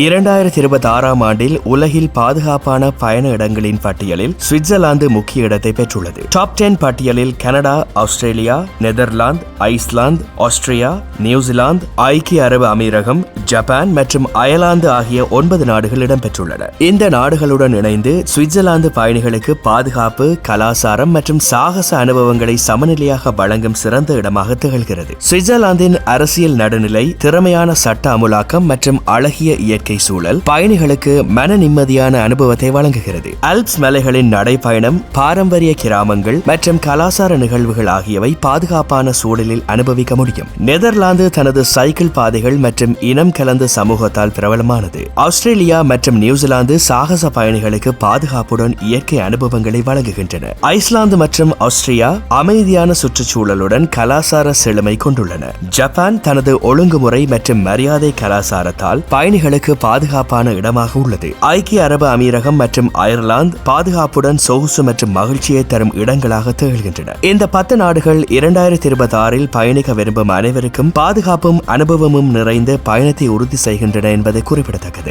இரண்டாயிரத்தி இருபத்தி ஆறாம் ஆண்டில் உலகில் பாதுகாப்பான பயண இடங்களின் பட்டியலில் சுவிட்சர்லாந்து முக்கிய இடத்தை பெற்றுள்ளது. டாப் டென் பட்டியலில் Canada Australia Netherlands Iceland Austria New Zealand ஐக்கிய அரபு அமீரகம் ஜப்பான் மற்றும் அயர்லாந்து ஆகிய ஒன்பது நாடுகள் இடம்பெற்றுள்ளன. இந்த நாடுகளுடன் இணைந்து சுவிட்சர்லாந்து பயணிகளுக்கு பாதுகாப்பு கலாசாரம் மற்றும் சாகச அனுபவங்களை சமநிலையாக வழங்கும் சிறந்த இடமாக திகழ்கிறது. சுவிட்சர்லாந்தின் அரசியல் நடுநிலை திறமையான சட்ட அமுலாக்கம் மற்றும் அழகிய இயற்கை சூழல் பயணிகளுக்கு மன நிம்மதியான அனுபவத்தை வழங்குகிறது. அல்ப்ஸ் மலைகளின் நடைப்பயணம் பாரம்பரிய கிராமங்கள் மற்றும் கலாசார நிகழ்வுகள் ஆகியவை பாதுகாப்பான சூழலில் அனுபவிக்க முடியும். நெதர்லாந்து தனது சைக்கிள் பாதைகள் மற்றும் இனம் கலந்த சமூகத்தால் பிரபலமானது. ஆஸ்திரேலியா மற்றும் நியூசிலாந்து சாகச பயணிகளுக்கு பாதுகாப்புடன் இயற்கை அனுபவங்களை வழங்குகின்றன. ஐஸ்லாந்து மற்றும் ஆஸ்திரியா அமைதியான சுற்றுச்சூழலுடன் கலாசார செழுமை கொண்டுள்ளன. ஜப்பான் தனது ஒழுங்குமுறை மற்றும் மரியாதை கலாசாரத்தால் பயணிகளுக்கு பாதுகாப்பான இடமாக உள்ளது. ஐக்கிய அரபு அமீரகம் மற்றும் அயர்லாந்து பாதுகாப்புடன் சொகுசு மற்றும் மகிழ்ச்சியை தரும் இடங்களாக திகழ்கின்றன. இந்த பத்து நாடுகள் இரண்டாயிரத்தி இருபத்தி ஆறில் பயணிக்க விரும்பும் அனைவருக்கும் பாதுகாப்பும் அனுபவமும் நிறைந்த பயணத்தை உறுதி செய்கின்றன என்பது குறிப்பிடத்தக்கது.